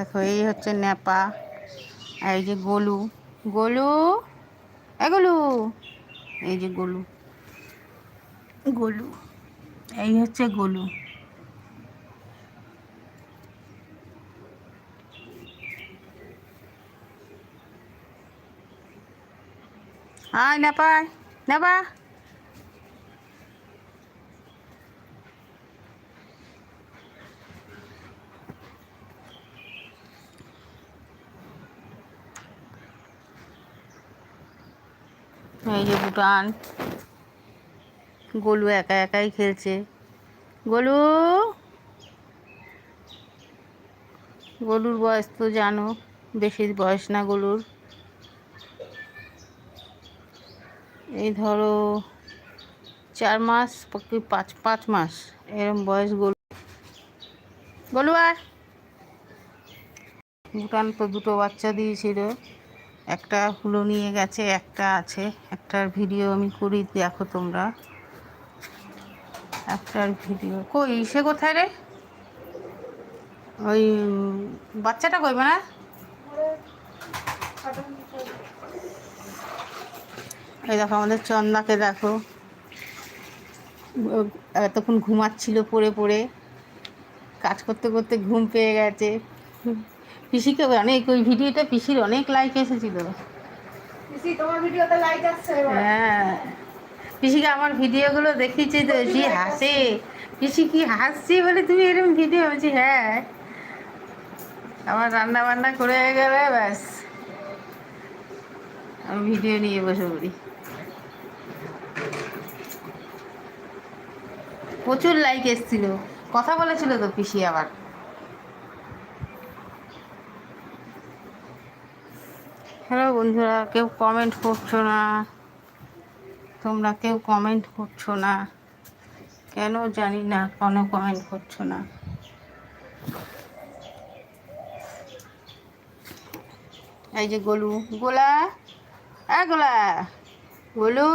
দেখো, এই হচ্ছে নেপা, আর এই যে গোলু। গোলু? এ এই যে গোলু। গোলু। এই হচ্ছে গোলু। আয় নেপা নেপা। এই যে ভুটান। গোলু একা একাই খেলছে। গোলু! গলুর বয়স তো জানো, বেশি বয়স না গলুর। এই ধরো চার মাস কি পাঁচ পাঁচ মাস, এরম বয়স গলু। গলু আর! ভুটান তো দুটো বাচ্চা দিয়েছিল। একটা হুলো নিয়ে গেছে, একটা আছে। একটার ভিডিও আমি করি, দেখো তোমরা। একটার ভিডিও। কই, সে কোথায় রে? ওই বাচ্চাটা কই না এই দেখো, আমাদের চন্দাকে দেখো। এতক্ষণ ঘুমাচ্ছিল পড়ে পড়ে। কাজ করতে করতে ঘুম পেয়ে গেছে। পিসিকে অনেক ওই ভিডিওটা পিসির অনেক লাইক এসেছিল। হ্যাঁ। পিসিকে আমার ভিডিওগুলো দেখিয়েছি তো কি হাসে। পিসি কি হাসছি বলে তুমি এরকম ভিডিও? বলছি হ্যাঁ। আমার রান্না বান্না করে গেলে ব্যাস। আমি ভিডিও নিয়ে বসে পড়ি। প্রচুর লাইক এসছিল। কথা বলেছিল তো পিসি আবার। বন্ধুরা, কেউ কমেন্ট করছ না। তোমরা কেউ কমেন্ট করছ না। কেন জানি না, কোনো কমেন্ট করছ না। এই যে গোলু, গোলা এ গোলা, গোলু।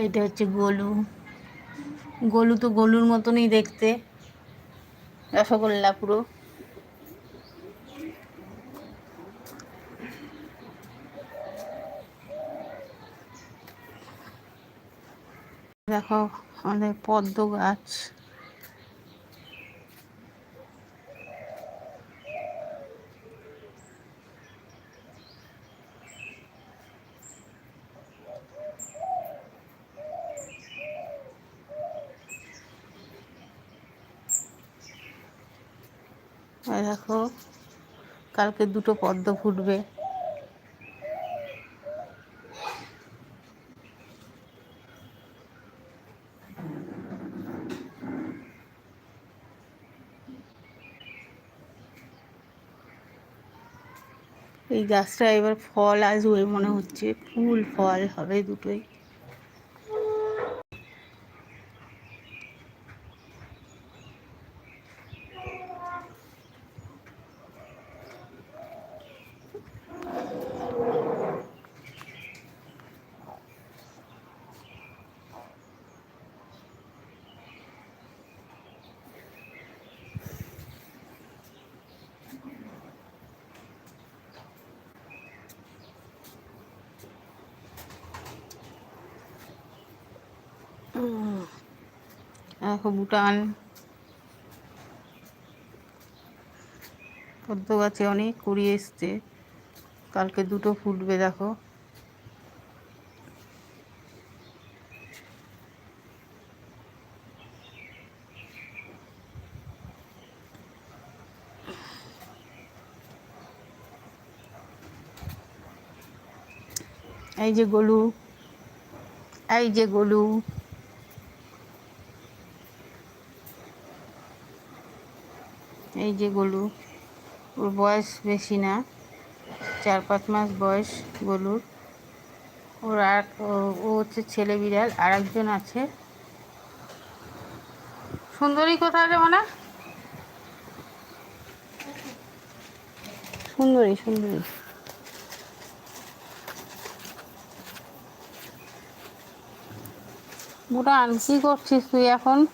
এইটা হচ্ছে গোলু। গোলু তো গোলুর মতনই দেখতে। রসগোল্লা পুরো। দেখো আমাদের পদ্ম গাছ। দেখো কালকে দুটো পদ্ম ফুটবে। এই গাছটা এবার ফল আসবে মনে হচ্ছে ফুল ফল হবে দুটোই। দেখো ভুটান পদ্ম গাছে অনেক কুড়ি এসছে। কালকে দুটো ফুটবে, দেখো। এই যে গলু, এই যে গলু। এই যে গলু, ওর বয়স বেশি না, চার পাঁচ মাস বয়স গলুর। ওর আর, ও- হচ্ছে ছেলে বিড়াল আর একজন আছে। সুন্দরী কোথায় রে মানে? সুন্দরী সুন্দরী। বুটান কি করছিস তুই এখন?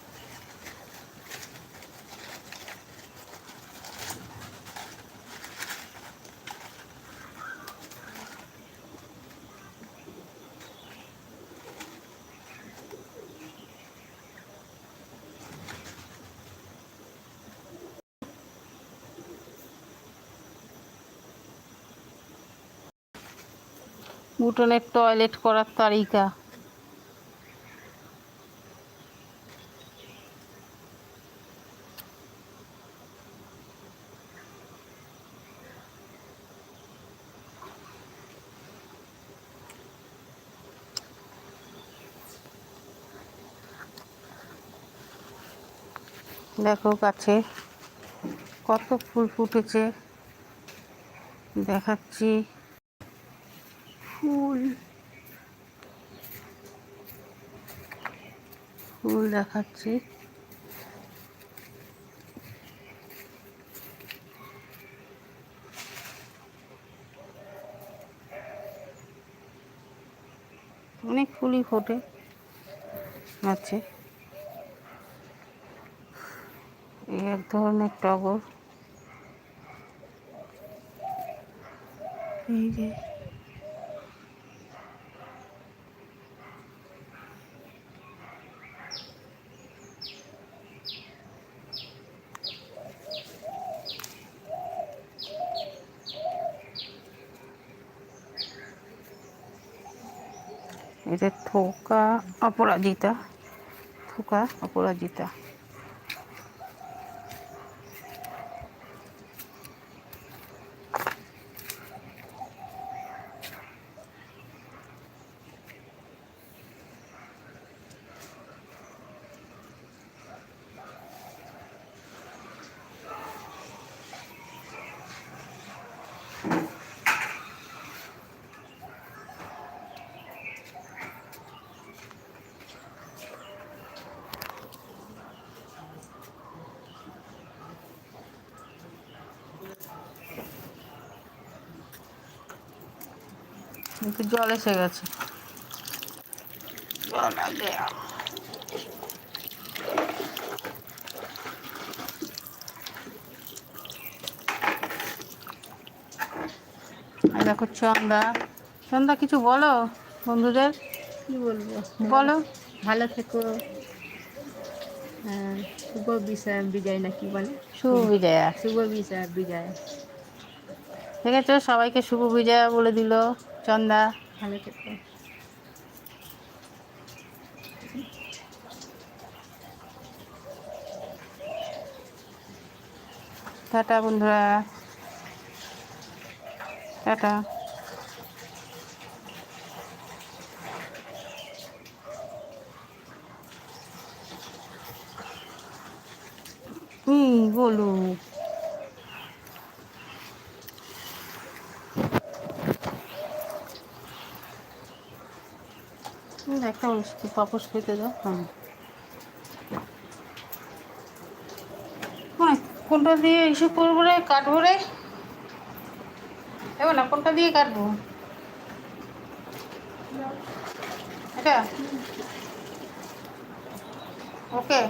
উঠোনের টয়লেট করার তালিকা দেখো গাছে কত ফুল ফুটেছে। দেখাচ্ছি ফুল ফুল দেখাচ্ছি। অনেক ফুলই ফোটে আছে। এই এক ধরনের টগর। এই যে এটা থোকা অপরাজিতা থোকা অপরাজিতা। কিন্তু জল এসে গেছে। জল আগে আর দেখো চন্দা। চন্দা কিছু বলো বন্ধুদের? কি বলব? বলো। ভালো থেকো। হ্যাঁ, শুভ বিজয় বিজয় না কি বলে? শুভ বিজয়া। শুভ বিজয় বিজয়। ঠিক আছে সবাইকে শুভ বিজয়া বলে দিল। চন্দা। ভালো থেকো টাটা বন্ধুরা। টাটা। হুম বলো মিষ্টি খেতে দাও হ্যাঁ। হ্যাঁ, কোনটা দিয়ে ইস্যু করব রে? কাটবো রে? দেখো না কোনটা দিয়ে কাটবো? এটা? ওকে।